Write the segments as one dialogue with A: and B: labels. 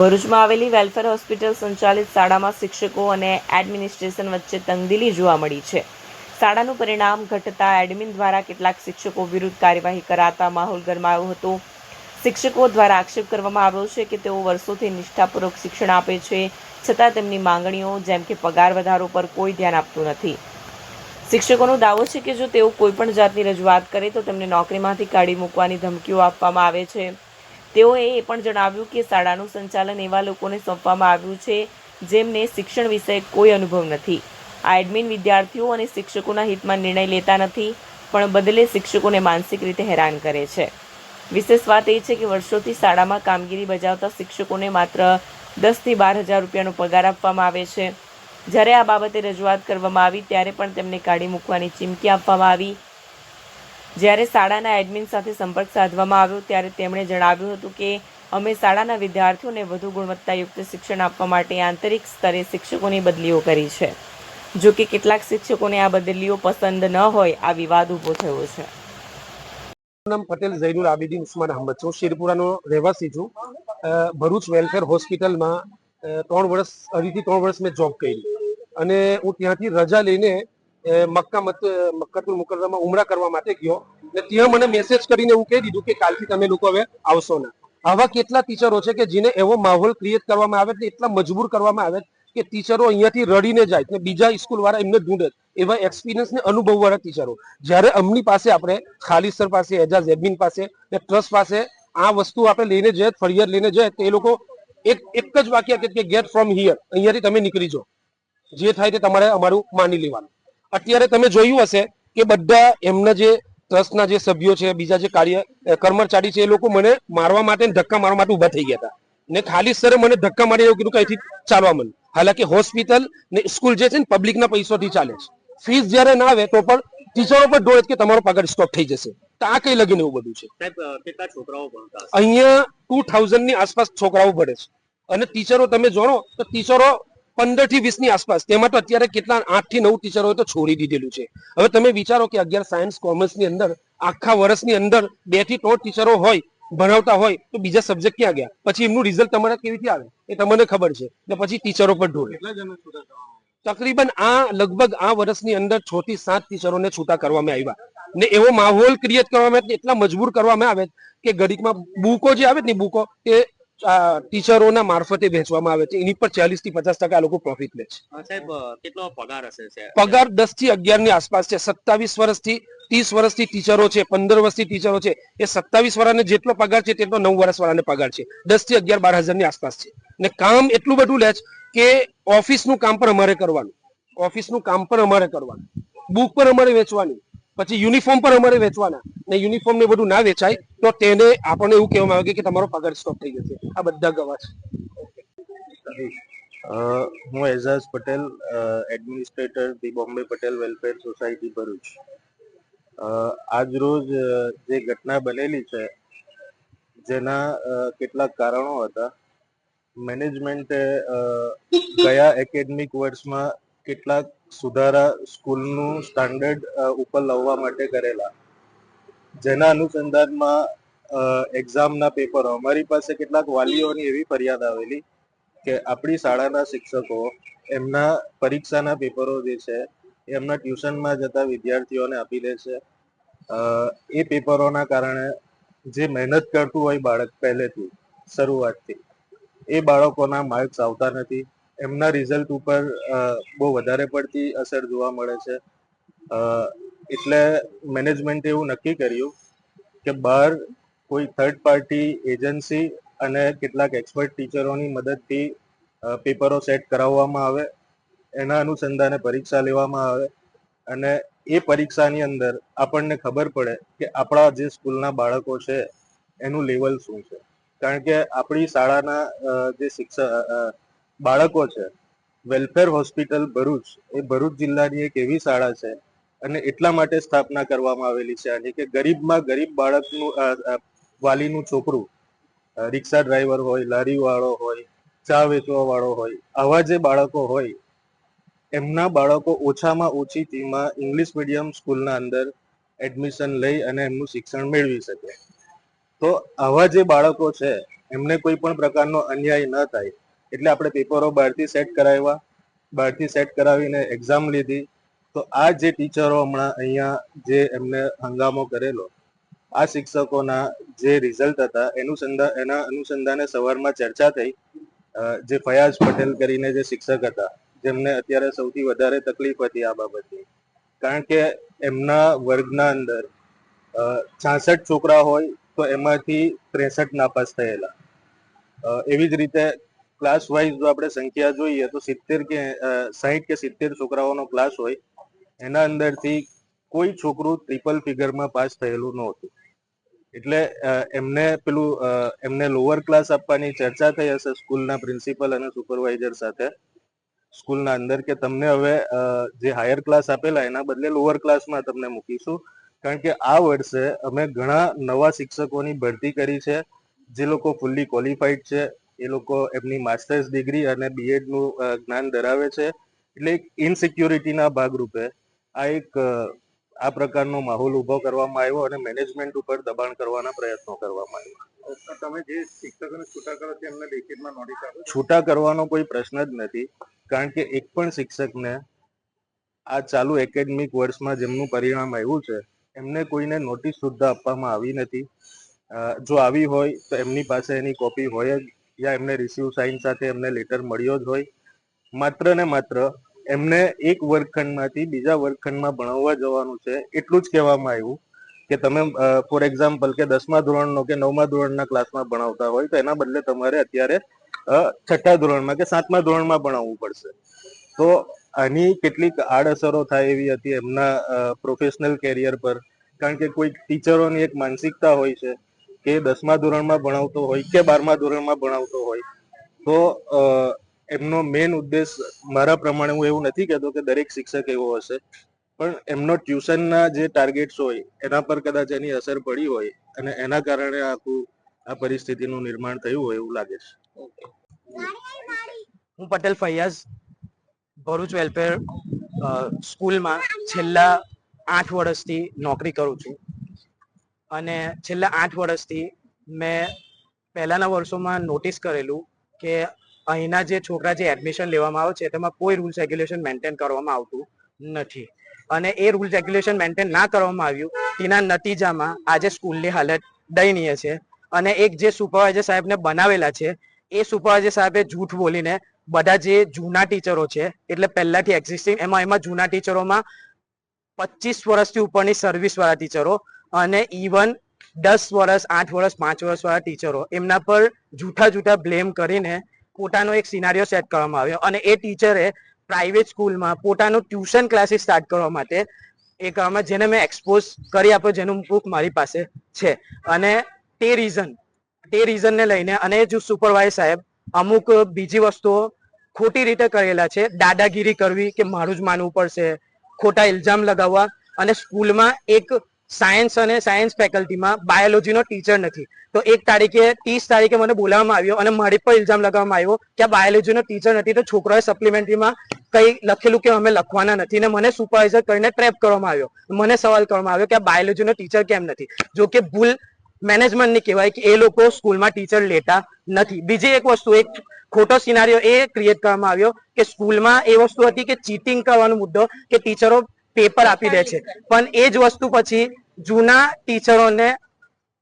A: ભરૂચમાં આવેલી welfare hospital સંચાલિત શાળામાં શિક્ષકો અને એડમિનિસ્ટ્રેશન વચ્ચે તંગદિલી જોવા મળી છે. શાળાનું પરિણામ ઘટતા એડમિન દ્વારા કેટલાક શિક્ષકો વિરુદ્ધ કાર્યવાહી કરાતા માહોલ ગરમાયો હતો. શિક્ષકો દ્વારા આક્ષેપ કરવામાં આવ્યો છે કે તેઓ વર્ષોથી નિષ્ઠાપૂર્વક શિક્ષણ આપે છે, છતાં તેમની માંગણીઓ જેમ કે પગાર વધારો પર કોઈ ધ્યાન આપતું નથી. શિક્ષકોનો દાવો છે કે જો તેઓ કોઈપણ જાતની રજૂઆત કરે તો તેમને નોકરીમાંથી કાઢી મૂકવાની ધમકીઓ આપવામાં આવે છે. તેઓએ એ પણ જણાવ્યું કે શાળાનું સંચાલન એવા લોકોને સોંપવામાં આવ્યું છે જેમને શિક્ષણ વિશે કોઈ અનુભવ નથી. આ એડમિન વિદ્યાર્થીઓ અને શિક્ષકોના હિતમાં નિર્ણય લેતા નથી, પણ બદલે શિક્ષકોને માનસિક રીતે હેરાન કરે છે. વિશેષ વાત એ છે કે વર્ષોથી શાળામાં કામગીરી બજાવતા શિક્ષકોને માત્ર દસથી બાર હજાર રૂપિયાનો પગાર આપવામાં આવે છે. જ્યારે આ બાબતે રજૂઆત કરવામાં આવી, ત્યારે પણ તેમને કાઢી મૂકવાની ચીમકી આપવામાં આવી. જ્યારે શાળાના એડમિન સાથે સંપર્ક સાધવામાં આવ્યો ત્યારે તેમણે જણાવ્યું હતું કે અમે શાળાના વિદ્યાર્થીઓને વધુ ગુણવત્તાયુક્ત શિક્ષણ આપવા માટે આંતરિક સ્તરે શિક્ષકોની બદલીઓ કરી છે. જો કે કેટલાક શિક્ષકોને આ બદલીઓ પસંદ ન હોય, આ વિવાદ ઊભો થયો છે.
B: નામ પટેલ જૈનુલ આબિદીન ઉસ્માન અહમદ છું. શિરપુરાનો રહેવાસી છું. ભરૂચ વેલફેર હોસ્પિટલમાં ત્રણ વર્ષ, અઢીથી ત્રણ વર્ષ મેં જોબ કરી. અને હું ત્યાંથી રજા લઈને મક્કા મત મક્કાતુલ મુકર્રમમાં ઉમરા કરવા માટે ગયો. ને ત્યાં મને મેસેજ કરીને એવું કહી દીધું કે કાલથી તમે લોકો હવે આવશો ના. આવા કેટલા ટીચરો છે કે જેને એવો માહોલ ક્રિએટ કરવામાં આવે એટલા મજબૂર કરવામાં આવે કે ટીચરો અહીંયાથી રડીને જાય ને બીજા સ્કૂલ વાળા એમને ઢૂંઢે એવા એક્સપિરિયન્સ ને અનુભવ વાળા ટીચરો જ્યારે અમની પાસે આપણે ખાલી સર પાસે એજાઝ એડમિન પાસે ને ટ્રસ્ટ પાસે આ વસ્તુ આપણે લઈને જઈએ, ફરિયાદ લઈને જઈએ, તો એ લોકો એક એક જ વાક્ય કે ગેટ ફ્રોમ હિયર અહીંયાથી તમે નીકળી જાઓ. જે થાય તે તમારે અમારું માની લેવાનું. અત્યારે તમે જોયું હશે કે બધા એમના જે ટ્રસ્ટના જે સભ્યો છે બીજા જે કાર્ય કર્મચારી છે એ લોકો મને મારવા માટે ને ધક્કા મારવા માટે ઊભા થઈ ગયા હતા. ને ખાલી સરે મને ધક્કા મારી એવું કીધું કે અહીંથી ચાલવા મને. હાલાકી હોસ્પિટલ ને સ્કૂલ જે છે ને પબ્લિકના પૈસાથી ચાલે છે. ફીસ જ્યારે ના આવે તો પણ ટીચરો પર ડોળે કે તમારો પગાર સ્ટોપ થઈ જશે. તો આ કઈ લગીને એવું બધું છે.
C: કેટલા છોકરાઓ ભણતા
B: અહીંયા ટુ થાઉઝન્ડની આસપાસ છોકરાઓ ભણે છે. અને ટીચરો તમે જોડો તો ટીચરો પંદરથી વીસની આસપાસ. તેમાં તો અત્યારે કેટલા આઠથી નવ ટીચરોએ તો છોડી દીધેલું છે. હવે તમે વિચારો કે અગિયાર સાયન્સ કોમર્સની અંદર આખા વર્ષની અંદર બેથી ત્રણ ટીચરો હોય ભણાવતા હોય તો બીજા સબ્જેક્ટ ક્યાં ગયા? પછી એમનું રિઝલ્ટ તમારે કેવી રીતે આવે? એ તમને ખબર છે. ને પછી ટીચરો પર ઢોળે તકરીબન આ લગભગ આ વર્ષની અંદર છ થી સાત ટીચરોને છૂટા કરવામાં આવ્યા. ને એવો માહોલ ક્રિએટ કરવામાં એટલા મજબૂર કરવામાં આવે કે ઘડીકમાં બુકો જે આવે ને બુકો એ ટીચરોના મારફતે વેચવામાં આવે છે. એની પર ચાલીસથી પચાસ ટકા લોકો પ્રોફિટ લે છે.
C: સાહેબ કેટલો પગાર હશે
B: પગાર દસથી અગિયારની આસપાસ છે. સત્તાવીસ વર્ષથી ત્રીસ વર્ષથી ટીચરો છે પંદર વર્ષથી ટીચરો છે. એ સત્તાવીસ વાળાને જેટલો પગાર છે તેટલો નવ વર્ષ વાળાને પગાર છે. દસથી અગિયાર બાર હજારની આસપાસ છે. ને કામ એટલું બધું લે છે કે ઓફિસનું કામ પણ અમારે કરવાનું. ઓફિસનું કામ પણ અમારે કરવાનું. બુક પણ અમારે વેચવાની. પછી યુનિફોર્મ પણ અમારે વેચવાના. ને યુનિફોર્મ ને બધું ના વેચાય, તો તેને આપણને એવું કહેવામાં આવે કે તમારો પગાર સ્ટોપ થઈ જશે. આ બધા ગવા છે
D: હું Ejaz Patel administrator the Bombay Patel welfare society Bharuch. આજ રોજ જે ઘટના બનેલી છે, જેના કેટલાક કારણો હતા. મેનેજમેન્ટે ગયા એકેડમિક વર્ષમાં કેટલાક સુધારા સ્કૂલનું સ્ટાન્ડર્ડ ઉપર લાવવા માટે કરેલા. જેના અનુસંધાનમાં એક્ઝામના પેપરો અમારી પાસે કેટલાક વાલીઓની એવી ફરિયાદ આવેલી કે આપણી શાળાના શિક્ષકો એમના પરીક્ષાના પેપરો જે છે એમના ટ્યુશનમાં જતા વિદ્યાર્થીઓને આપી દે છે. એ પેપરોના કારણે જે મહેનત કરતું હોય બાળક પહેલેથી, શરૂઆતથી, એ બાળકોના માર્ક્સ આવતા નથી. એમના રિઝલ્ટ ઉપર બહુ વધારે પડતી અસર જોવા મળે છે. એટલે મેનેજમેન્ટે એવું નક્કી કર્યું કે બહાર કોઈ થર્ડ પાર્ટી એજન્સી અને કેટલાક એક્સપર્ટ ટીચરોની મદદથી પેપરો સેટ કરાવવામાં આવે, એના અનુસંધાને પરીક્ષા લેવામાં આવે અને એ પરીક્ષાની અંદર આપણને ખબર પડે કે આપણા જે સ્કૂલના બાળકો છે, એનું લેવલ શું છે. કારણ કે આપણી શાળાના જે શિક્ષક બાળકો છે. વેલફેર હોસ્પિટલ ભરૂચ એ ભરૂચ જિલ્લાની એક એવી શાળા છે અને એટલા માટે સ્થાપના કરવામાં આવેલી છે આની કે ગરીબમાં ગરીબ બાળકનું વાલીનું છોકરું રિક્ષા ડ્રાઈવર હોય લારી વાળો હોય, ચા વેચવા વાળો હોય, આવા જે બાળકો હોય, એમના બાળકો ઓછામાં ઓછી ફીમાં ઇંગ્લિશ મીડિયમ સ્કૂલના અંદર એડમિશન લઈ અને એમનું શિક્ષણ મેળવી શકે. તો આવા જે બાળકો છે, એમને કોઈ પણ પ્રકારનો અન્યાય ન થાય. એટલે આપણે પેપરો બહારથી સેટ કરાવ્યા. બહારથી સેટ કરાવીને એક્ઝામ લીધી. તો આ જે ટીચરો હમણાં અહીંયા જે એમને હંગામો કરેલો, આ શિક્ષકોના જે રિઝલ્ટ હતા, એનું સંદા, એના અનુસંધાને સવારમાં ચર્ચા થઈ. જે ફયાઝ પટેલ કરીને જે શિક્ષક હતા, જેમને અત્યારે સૌથી વધારે તકલીફ હતી આ બાબતની. કારણ કે એમના વર્ગના અંદર છાસઠ છોકરા હોય તો એમાંથી ત્રેસઠ નાપાસ થયેલા. એવી જ રીતે ક્લાસ વાઇઝ જો આપણે સંખ્યા જોઈએ તો સિત્તેર કે સાહીઠ કે સિત્તેર છોકરાઓનો ક્લાસ હોય, એના અંદરથી કોઈ છોકરું ટ્રિપલ ફિગરમાં પાસ થયેલું નહોતું. એટલે એમને પેલું એમને લોઅર ક્લાસ આપવાની ચર્ચા થઈ હશે સ્કૂલના પ્રિન્સિપલ અને સુપરવાઇઝર સાથે. સ્કૂલના અંદર કે તમને હવે જે હાયર ક્લાસ આપેલા એના બદલે લોઅર ક્લાસમાં તમને મૂકીશું. કારણ કે આ વર્ષે અમે ઘણા નવા શિક્ષકોની ભરતી કરી છે. જે લોકો ફૂલ્લી ક્વોલિફાઈડ છે. એ લોકો એમની માસ્ટર્સ ડિગ્રી અને બીએડનું જ્ઞાન ધરાવે છે. એટલે એક ઇનસિક્યુરિટીના ભાગરૂપે આ એક આ પ્રકારનો માહોલ ઊભો કરવામાં આવ્યો અને મેનેજમેન્ટ ઉપર દબાણ કરવાના પ્રયત્નો કરવામાં આવ્યા. તમે જે શિક્ષકોને છૂટા કરો છો એમને લેખિતમાં નોટિસ આપો છૂટા કરવાનો કોઈ પ્રશ્ન જ નથી કારણ કે એક પણ શિક્ષકને આ ચાલુ એકેડમિક વર્ષમાં જેમનું પરિણામ આવ્યું છે એમને કોઈને નોટિસ સુદ્ધા આપવામાં આવી નથી. જો આવી હોય તો એમની પાસે એની કોપી હોય જ. યા એમને રિસીવ સાઇન સાથે એમને લેટર મળ્યો જ હોય. માત્ર ને માત્ર એમને એક વર્ગખંડમાંથી બીજા વર્ગખંડમાં ભણાવવા જવાનું છે, એટલું જ કહેવામાં આવ્યું કે તમે ફોર એક્ઝામ્પલ કે દસમા ધોરણનો કે નવમા ધોરણના ક્લાસમાં ભણાવતા હોય તો એના બદલે તમારે અત્યારે છઠ્ઠા ધોરણમાં કે સાતમા ધોરણમાં ભણાવવું પડશે. તો આની કેટલીક આડઅસરો થાય એવી હતી એમના પ્રોફેશનલ કેરિયર પર. કારણ કે કોઈ ટીચરોની એક માનસિકતા હોય છે કે દસમા ધોરણમાં ભણાવતો હોય કે બારમા ધોરણમાં ભણાવતો હોય, તો એમનો મેઇન ઉદ્દેશ મારા પ્રમાણે હું એવું નથી કહેતો કે દરેક શિક્ષક એવો હશે, પણ એમનો ટ્યુશનના જે ટાર્ગેટ્સ હોય, એના પર કદાચ એની અસર પડી હોય અને એના કારણે આખું, આ પરિસ્થિતિનું નિર્માણ થયું હોય એવું લાગે છે.
E: હું પટેલ ફૈયાઝ, ભરૂચ વેલફેર સ્કૂલમાં છેલ્લા આઠ વર્ષથી નોકરી કરું છું. અને છેલ્લા આઠ વર્ષથી મેં પહેલાના વર્ષોમાં નોટિસ કરેલું કે અહીંના જે છોકરા જે એડમિશન લેવામાં આવે છે, તેમાં કોઈ રૂલ્સ રેગ્યુલેશન મેન્ટેન કરવામાં આવતું નથી. અને એ રૂલ્સ રેગ્યુલેશન મેન્ટેન ના કરવામાં આવ્યું, તેના નતીજામાં આજે સ્કૂલની હાલત દયનીય છે. અને એક જે સુપરવાઇઝર સાહેબને બનાવેલા છે, એ સુપરવાઇઝર સાહેબે જૂઠ બોલીને બધા જે જૂના ટીચરો છે, એટલે પહેલાથી એક્ઝિસ્ટિંગ એમાં એમાં જૂના ટીચરોમાં પચીસ વર્ષથી ઉપરની સર્વિસ વાળા ટીચરો અને ઇવન દસ વર્ષ આઠ વર્ષ પાંચ વર્ષ વાળા ટીચરો, એમના પર જૂઠા જૂઠા બ્લેમ કરીને પોતાનો એક સિનારીઓ સેટ કરવામાં આવ્યો. અને એ ટીચરે પ્રાઇવેટ સ્કૂલમાં પોતાનું ટ્યુશન ક્લાસીસ સ્ટાર્ટ કરવા માટે એ કરવામાં જેને મેં એક્સપોઝ કરી આપ્યો, જેનું બુક મારી પાસે છે. અને તે રીઝન તે રીઝનને લઈને અને જો સુપરવાઇઝ સાહેબ અમુક બીજી વસ્તુઓ ખોટી રીતે કરેલા છે, દાદાગીરી કરવી કે મારું જ માનવું પડશે, ખોટા ઇલ્ઝામ લગાવવા અને સ્કૂલમાં એક સાયન્સ અને સાયન્સ ફેકલ્ટીમાં બાયોલોજીનો ટીચર નથી. તો એક તારીખે, ત્રીસ તારીખે મને બોલાવવામાં આવ્યો અને મારી પર ઇલ્ઝામ લગાવવામાં આવ્યો કે આ બાયોલોજીનો ટીચર નથી. તો છોકરાએ સપ્લિમેન્ટરીમાં કઈ લખેલું કે અમે લખવાના નથી. ને મને સુપરવાઇઝર કરીને ટ્રેપ કરવામાં આવ્યો. મને સવાલ કરવામાં આવ્યો કે આ બાયોલોજીનો ટીચર કેમ નથી? જો કે ભૂલ મેનેજમેન્ટની કહેવાય કે એ લોકો સ્કૂલમાં ટીચર લેતા નથી. બીજી એક વસ્તુ, એક ખોટો સિનારીઓ એ ક્રિએટ કરવામાં આવ્યો કે સ્કૂલમાં એ વસ્તુ હતી કે ચીટિંગ કરવાનો મુદ્દો કે ટીચરો પેપર આપી દે છે. પણ એ જ વસ્તુ પછી જૂના ટીચરોને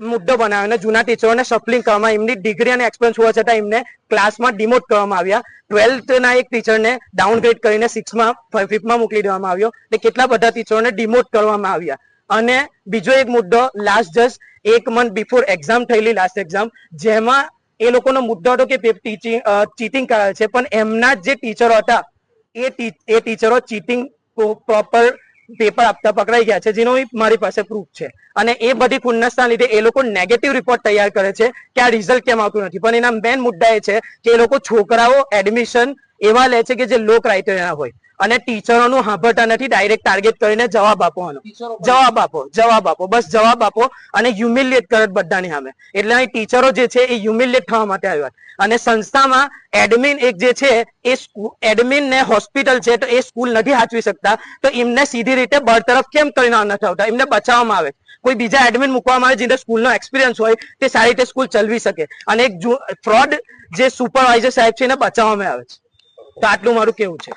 E: મુદ્દો બનાવ્યો અને જૂના ટીચરોને સફલિંગ કરવામાં એમની ડિગ્રી અને એક્સપિરિયન્સ હોવા છતાં એમને ક્લાસમાં ડિમોટ કરવામાં આવ્યા. ટ્વેલ્થના એક ટીચરને ડાઉનગ્રેડ કરીને સિક્સમાં ફિફ્થમાં મોકલી દેવામાં આવ્યો એટલે કેટલા બધા ટીચરોને ડિમોટ કરવામાં આવ્યા. અને બીજો એક મુદ્દો લાસ્ટ જસ્ટ એક મંથ બિફોર એક્ઝામ થયેલી લાસ્ટ એક્ઝામ જેમાં એ લોકોનો મુદ્દો હતો કે ટીચિંગ ચીટિંગ કરાવે છે. પણ એમના જે ટીચરો હતા એ ટીચરો ચીટિંગ પ્રોપર પેપર આપતા પકડાઈ ગયા છે, જેનો મારી પાસે પ્રૂફ છે. અને એ બધી ખુન્નસના લીધે એ લોકો નેગેટિવ રિપોર્ટ તૈયાર કરે છે કે આ રિઝલ્ટ કેમ આવતું નથી. પણ એના મેન મુદ્દા એ છે કે એ લોકો છોકરાઓ એડમિશન એવા લે છે કે જે લો ક્રાઇટેરિયા હોય. અને ટીચરોનું હાંભળતા નથી ડાયરેક્ટ ટાર્ગેટ કરીને જવાબ આપવાનો જવાબ આપો જવાબ આપો બસ જવાબ આપો અને હ્યુમિલિયેટ કરે બધાની સામે. એટલે અહીં ટીચરો જે છે એ હ્યુમિલિયેટ થવા માટે આવ્યા અને સંસ્થામાં એડમિન એક જે છે એ એડમિન ને હોસ્પિટલ છે તો એ સ્કૂલ નથી હાચવી શકતા. તો એમને સીધી રીતે બરતરફ કેમ કરીને નથી આવતા એમને બચાવવામાં આવે કોઈ બીજા એડમિન મૂકવામાં આવે જેને સ્કૂલનો એક્સપિરિયન્સ હોય તે સારી રીતે સ્કૂલ ચલવી શકે. અને એક ફ્રોડ જે સુપરવાઇઝર સાહેબ છે એને બચાવવામાં આવે છે. તો આટલું મારું કેવું છે.